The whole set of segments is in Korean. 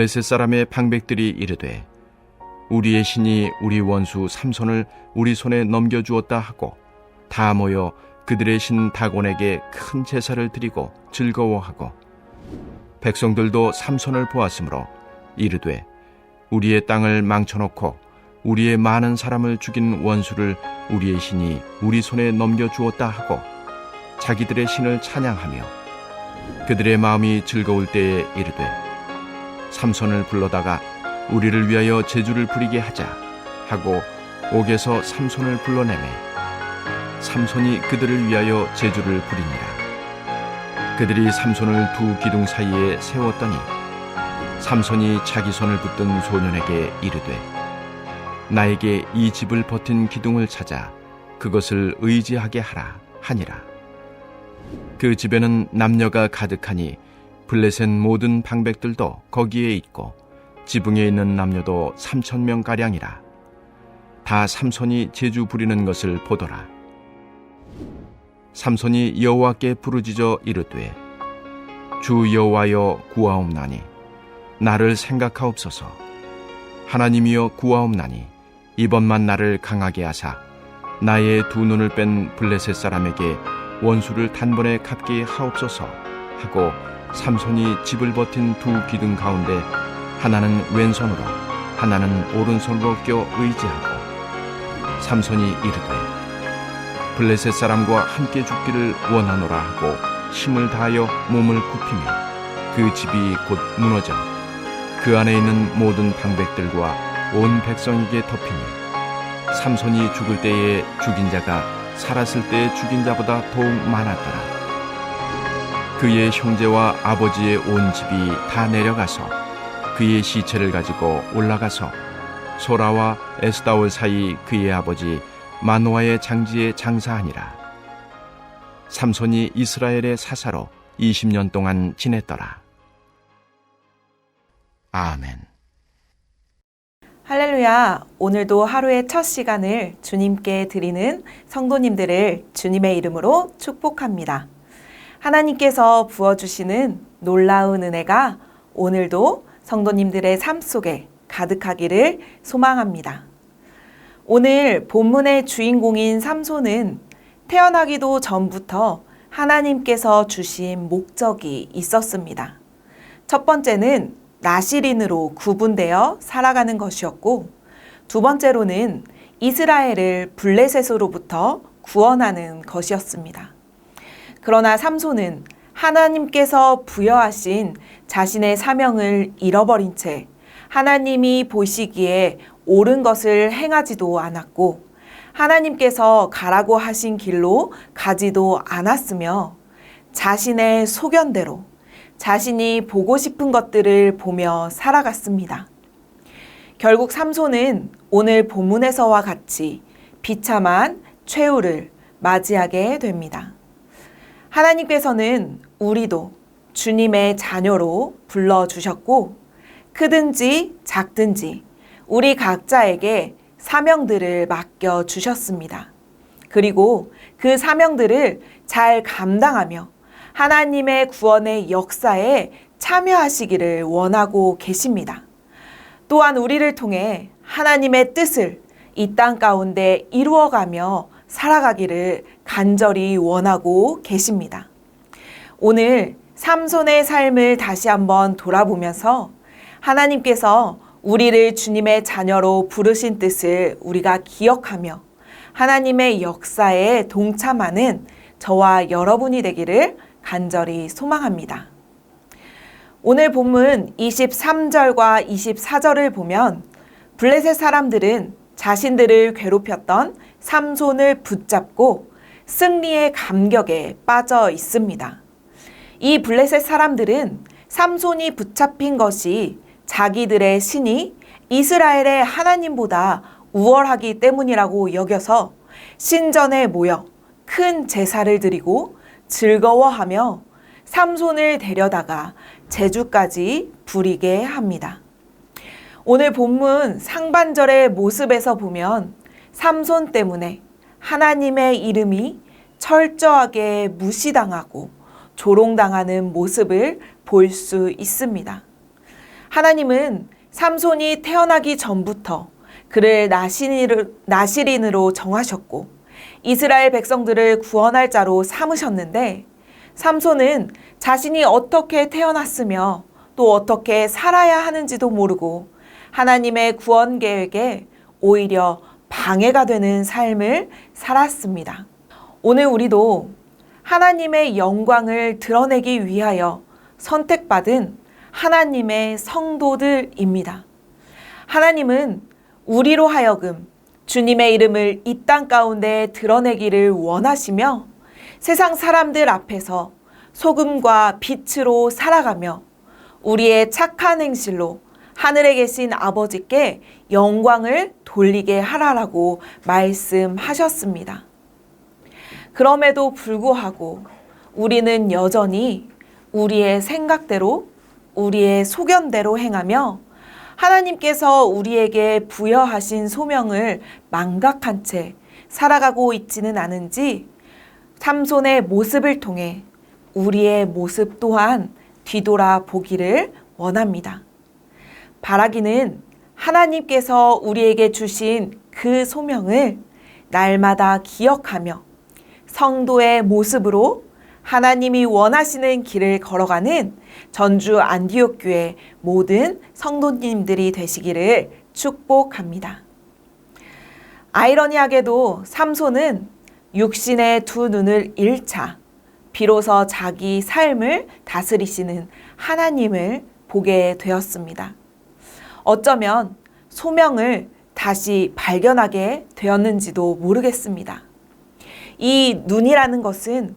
블레셋 사람의 방백들이 이르되 우리의 신이 우리 원수 삼손을 우리 손에 넘겨주었다 하고 다 모여 그들의 신 다곤에게 큰 제사를 드리고 즐거워하고 백성들도 삼손을 보았으므로 이르되 우리의 땅을 망쳐놓고 우리의 많은 사람을 죽인 원수를 우리의 신이 우리 손에 넘겨주었다 하고 자기들의 신을 찬양하며 그들의 마음이 즐거울 때에 이르되 삼손을 불러다가 우리를 위하여 제주를 부리게 하자 하고 옥에서 삼손을 불러내매 삼손이 그들을 위하여 제주를 부리니라. 그들이 삼손을 두 기둥 사이에 세웠더니 삼손이 자기 손을 붙든 소년에게 이르되 나에게 이 집을 버틴 기둥을 찾아 그것을 의지하게 하라 하니라. 그 집에는 남녀가 가득하니 블레셋 모든 방백들도 거기에 있고 지붕에 있는 남녀도 삼천 명 가량이라. 다 삼손이 제주 부리는 것을 보더라. 삼손이 여호와께 부르짖어 이르되 주 여호와여 구하옵나니 나를 생각하옵소서. 하나님이여 구하옵나니 이번만 나를 강하게 하사 나의 두 눈을 뺀 블레셋 사람에게 원수를 단번에 갚게 하옵소서 하고 삼손이 집을 버틴 두 기둥 가운데 하나는 왼손으로 하나는 오른손으로 껴 의지하고 삼손이 이르되 블레셋 사람과 함께 죽기를 원하노라 하고 힘을 다하여 몸을 굽히며 그 집이 곧 무너져 그 안에 있는 모든 방백들과 온 백성에게 덮이니 삼손이 죽을 때에 죽인 자가 살았을 때에 죽인 자보다 더욱 많았더라. 그의 형제와 아버지의 온 집이 다 내려가서 그의 시체를 가지고 올라가서 소라와 에스다올 사이 그의 아버지 마노아의 장지에 장사하니라. 삼손이 이스라엘의 사사로 20년 동안 지냈더라. 아멘. 할렐루야. 오늘도 하루의 첫 시간을 주님께 드리는 성도님들을 주님의 이름으로 축복합니다. 하나님께서 부어주시는 놀라운 은혜가 오늘도 성도님들의 삶 속에 가득하기를 소망합니다. 오늘 본문의 주인공인 삼손은 태어나기도 전부터 하나님께서 주신 목적이 있었습니다. 첫 번째는 나시린으로 구분되어 살아가는 것이었고, 두 번째로는 이스라엘을 블레셋으로부터 구원하는 것이었습니다. 그러나 삼손은 하나님께서 부여하신 자신의 사명을 잃어버린 채 하나님이 보시기에 옳은 것을 행하지도 않았고 하나님께서 가라고 하신 길로 가지도 않았으며 자신의 소견대로 자신이 보고 싶은 것들을 보며 살아갔습니다. 결국 삼손은 오늘 본문에서와 같이 비참한 최후를 맞이하게 됩니다. 하나님께서는 우리도 주님의 자녀로 불러주셨고, 크든지 작든지 우리 각자에게 사명들을 맡겨주셨습니다. 그리고 그 사명들을 잘 감당하며 하나님의 구원의 역사에 참여하시기를 원하고 계십니다. 또한 우리를 통해 하나님의 뜻을 이 땅 가운데 이루어가며 살아가기를 간절히 원하고 계십니다. 오늘 삼손의 삶을 다시 한번 돌아보면서 하나님께서 우리를 주님의 자녀로 부르신 뜻을 우리가 기억하며 하나님의 역사에 동참하는 저와 여러분이 되기를 간절히 소망합니다. 오늘 본문 23절과 24절을 보면 블레셋 사람들은 자신들을 괴롭혔던 삼손을 붙잡고 승리의 감격에 빠져 있습니다. 이 블레셋 사람들은 삼손이 붙잡힌 것이 자기들의 신이 이스라엘의 하나님보다 우월하기 때문이라고 여겨서 신전에 모여 큰 제사를 드리고 즐거워하며 삼손을 데려다가 제주까지 부리게 합니다. 오늘 본문 상반절의 모습에서 보면 삼손 때문에 하나님의 이름이 철저하게 무시당하고 조롱당하는 모습을 볼 수 있습니다. 하나님은 삼손이 태어나기 전부터 그를 나시린으로, 정하셨고 이스라엘 백성들을 구원할 자로 삼으셨는데 삼손은 자신이 어떻게 태어났으며 또 어떻게 살아야 하는지도 모르고 하나님의 구원 계획에 오히려 방해가 되는 삶을 살았습니다. 오늘 우리도 하나님의 영광을 드러내기 위하여 선택받은 하나님의 성도들입니다. 하나님은 우리로 하여금 주님의 이름을 이 땅 가운데 드러내기를 원하시며 세상 사람들 앞에서 소금과 빛으로 살아가며 우리의 착한 행실로 하늘에 계신 아버지께 영광을 돌리게 하라라고 말씀하셨습니다. 그럼에도 불구하고 우리는 여전히 우리의 생각대로, 우리의 소견대로 행하며 하나님께서 우리에게 부여하신 소명을 망각한 채 살아가고 있지는 않은지 삼손의 모습을 통해 우리의 모습 또한 뒤돌아 보기를 원합니다. 바라기는 하나님께서 우리에게 주신 그 소명을 날마다 기억하며 성도의 모습으로 하나님이 원하시는 길을 걸어가는 전주 안디옥 교회 모든 성도님들이 되시기를 축복합니다. 아이러니하게도 삼손은 육신의 두 눈을 잃자 비로소 자기 삶을 다스리시는 하나님을 보게 되었습니다. 어쩌면 소명을 다시 발견하게 되었는지도 모르겠습니다. 이 눈이라는 것은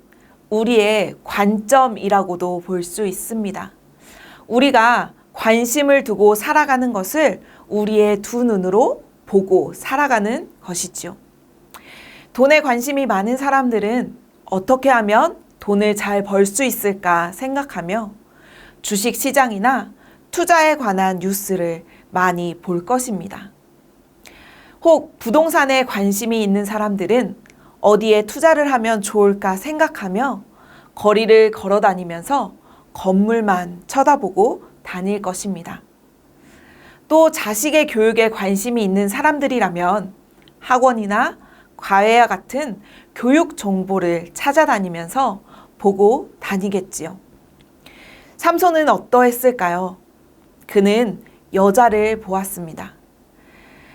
우리의 관점이라고도 볼 수 있습니다. 우리가 관심을 두고 살아가는 것을 우리의 두 눈으로 보고 살아가는 것이지요. 돈에 관심이 많은 사람들은 어떻게 하면 돈을 잘 벌 수 있을까 생각하며 주식 시장이나 투자에 관한 뉴스를 많이 볼 것입니다. 혹 부동산에 관심이 있는 사람들은 어디에 투자를 하면 좋을까 생각하며 거리를 걸어 다니면서 건물만 쳐다보고 다닐 것입니다. 또 자식의 교육에 관심이 있는 사람들이라면 학원이나 과외와 같은 교육 정보를 찾아다니면서 보고 다니겠지요. 삼손은 어떠했을까요? 그는 여자를 보았습니다.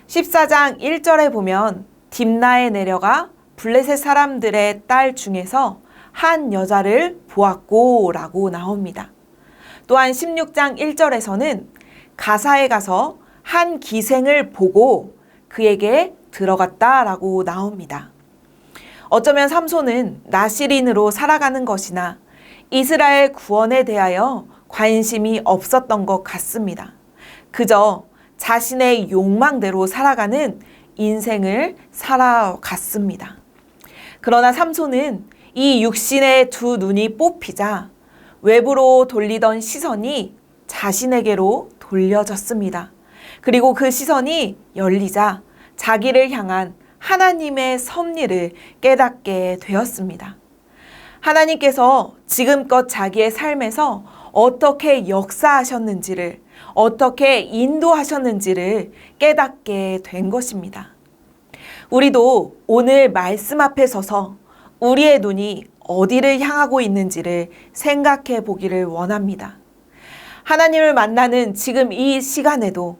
14장 1절에 보면 딥나에 내려가 블레셋 사람들의 딸 중에서 한 여자를 보았고 라고 나옵니다. 또한 16장 1절에서는 가사에 가서 한 기생을 보고 그에게 들어갔다 라고 나옵니다. 어쩌면 삼손은 나시린으로 살아가는 것이나 이스라엘 구원에 대하여 관심이 없었던 것 같습니다. 그저 자신의 욕망대로 살아가는 인생을 살아갔습니다. 그러나 삼손은 이 육신의 두 눈이 뽑히자 외부로 돌리던 시선이 자신에게로 돌려졌습니다. 그리고 그 시선이 열리자 자기를 향한 하나님의 섭리를 깨닫게 되었습니다. 하나님께서 지금껏 자기의 삶에서 어떻게 역사하셨는지를, 어떻게 인도하셨는지를 깨닫게 된 것입니다. 우리도 오늘 말씀 앞에 서서 우리의 눈이 어디를 향하고 있는지를 생각해 보기를 원합니다. 하나님을 만나는 지금 이 시간에도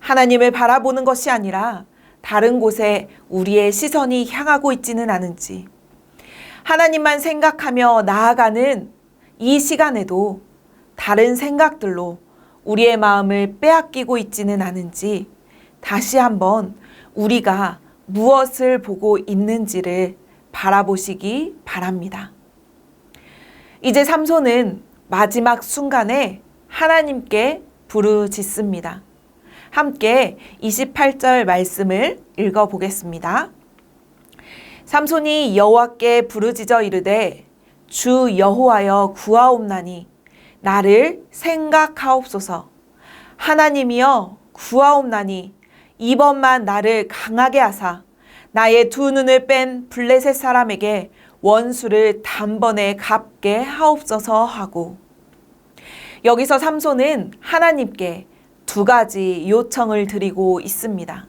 하나님을 바라보는 것이 아니라 다른 곳에 우리의 시선이 향하고 있지는 않은지, 하나님만 생각하며 나아가는 이 시간에도 다른 생각들로 우리의 마음을 빼앗기고 있지는 않은지 다시 한번 우리가 무엇을 보고 있는지를 바라보시기 바랍니다. 이제 삼손은 마지막 순간에 하나님께 부르짖습니다. 함께 28절 말씀을 읽어 보겠습니다. 삼손이 여호와께 부르짖어 이르되 주 여호와여 구하옵나니 나를 생각하옵소서 하나님이여 구하옵나니 이번만 나를 강하게 하사 나의 두 눈을 뺀 블레셋 사람에게 원수를 단번에 갚게 하옵소서 하고 여기서 삼손은 하나님께 두 가지 요청을 드리고 있습니다.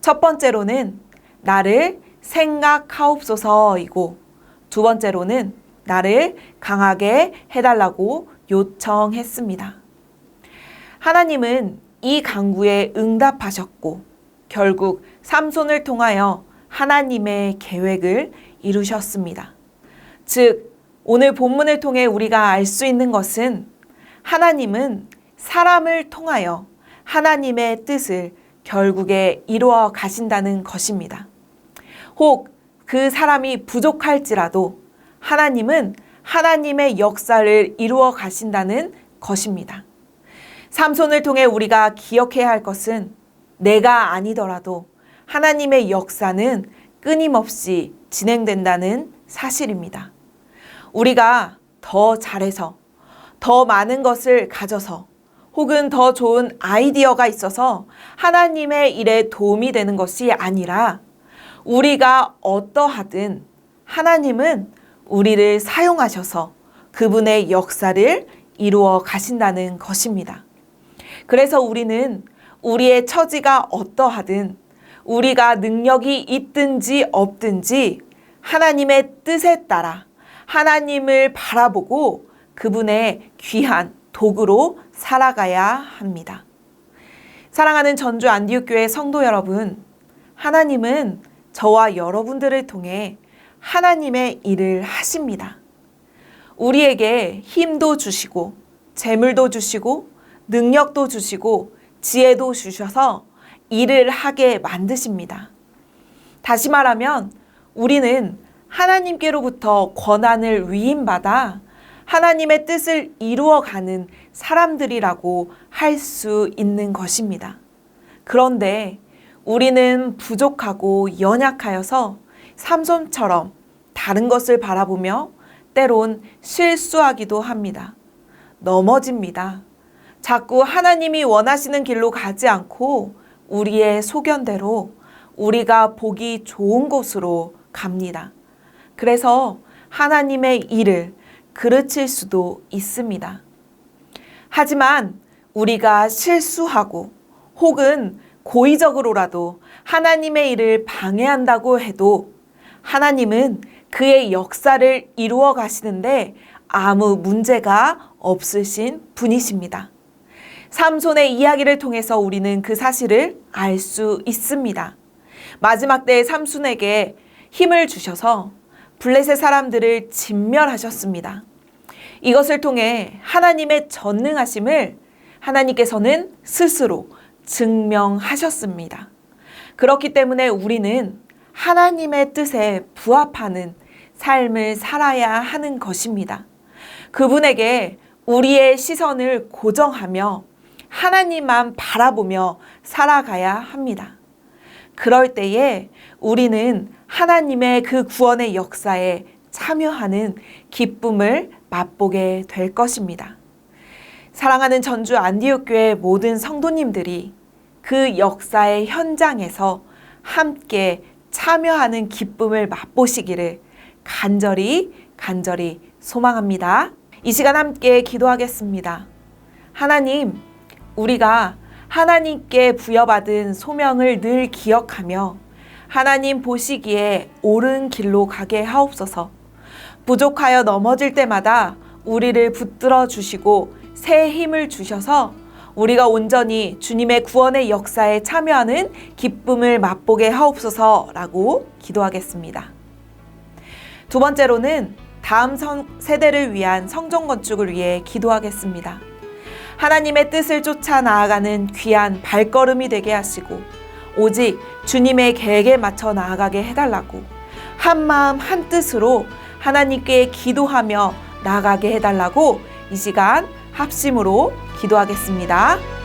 첫 번째로는 나를 생각하옵소서이고 두 번째로는 나를 강하게 해달라고 요청했습니다. 하나님은 이 강구에 응답하셨고 결국 삼손을 통하여 하나님의 계획을 이루셨습니다. 즉, 오늘 본문을 통해 우리가 알 수 있는 것은 하나님은 사람을 통하여 하나님의 뜻을 결국에 이루어 가신다는 것입니다. 혹 그 사람이 부족할지라도 하나님은 하나님의 역사를 이루어 가신다는 것입니다. 삼손을 통해 우리가 기억해야 할 것은 내가 아니더라도 하나님의 역사는 끊임없이 진행된다는 사실입니다. 우리가 더 잘해서 더 많은 것을 가져서 혹은 더 좋은 아이디어가 있어서 하나님의 일에 도움이 되는 것이 아니라 우리가 어떠하든 하나님은 우리를 사용하셔서 그분의 역사를 이루어 가신다는 것입니다. 그래서 우리는 우리의 처지가 어떠하든 우리가 능력이 있든지 없든지 하나님의 뜻에 따라 하나님을 바라보고 그분의 귀한 도구로 살아가야 합니다. 사랑하는 전주 안디옥교회 성도 여러분, 하나님은 저와 여러분들을 통해 하나님의 일을 하십니다. 우리에게 힘도 주시고, 재물도 주시고, 능력도 주시고, 지혜도 주셔서 일을 하게 만드십니다. 다시 말하면 우리는 하나님께로부터 권한을 위임받아 하나님의 뜻을 이루어가는 사람들이라고 할 수 있는 것입니다. 그런데 우리는 부족하고 연약하여서 삼손처럼 다른 것을 바라보며 때론 실수하기도 합니다. 넘어집니다. 자꾸 하나님이 원하시는 길로 가지 않고 우리의 소견대로 우리가 보기 좋은 곳으로 갑니다. 그래서 하나님의 일을 그르칠 수도 있습니다. 하지만 우리가 실수하고 혹은 고의적으로라도 하나님의 일을 방해한다고 해도 하나님은 그의 역사를 이루어 가시는데 아무 문제가 없으신 분이십니다. 삼손의 이야기를 통해서 우리는 그 사실을 알 수 있습니다. 마지막 때에 삼손에게 힘을 주셔서 블레셋 사람들을 진멸하셨습니다. 이것을 통해 하나님의 전능하심을 하나님께서는 스스로 증명하셨습니다. 그렇기 때문에 우리는 하나님의 뜻에 부합하는 삶을 살아야 하는 것입니다. 그분에게 우리의 시선을 고정하며 하나님만 바라보며 살아가야 합니다. 그럴 때에 우리는 하나님의 그 구원의 역사에 참여하는 기쁨을 맛보게 될 것입니다. 사랑하는 전주 안디옥교회 모든 성도님들이 그 역사의 현장에서 함께 참여하는 기쁨을 맛보시기를 간절히 간절히 소망합니다. 이 시간 함께 기도하겠습니다. 하나님, 우리가 하나님께 부여받은 소명을 늘 기억하며 하나님 보시기에 옳은 길로 가게 하옵소서. 부족하여 넘어질 때마다 우리를 붙들어 주시고 새 힘을 주셔서 우리가 온전히 주님의 구원의 역사에 참여하는 기쁨을 맛보게 하옵소서라고 기도하겠습니다. 두 번째로는 다음 세대를 위한 성전 건축을 위해 기도하겠습니다. 하나님의 뜻을 쫓아 나아가는 귀한 발걸음이 되게 하시고 오직 주님의 계획에 맞춰 나아가게 해달라고 한 마음 한 뜻으로 하나님께 기도하며 나아가게 해달라고 이 시간 합심으로 기도하겠습니다.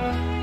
Bye.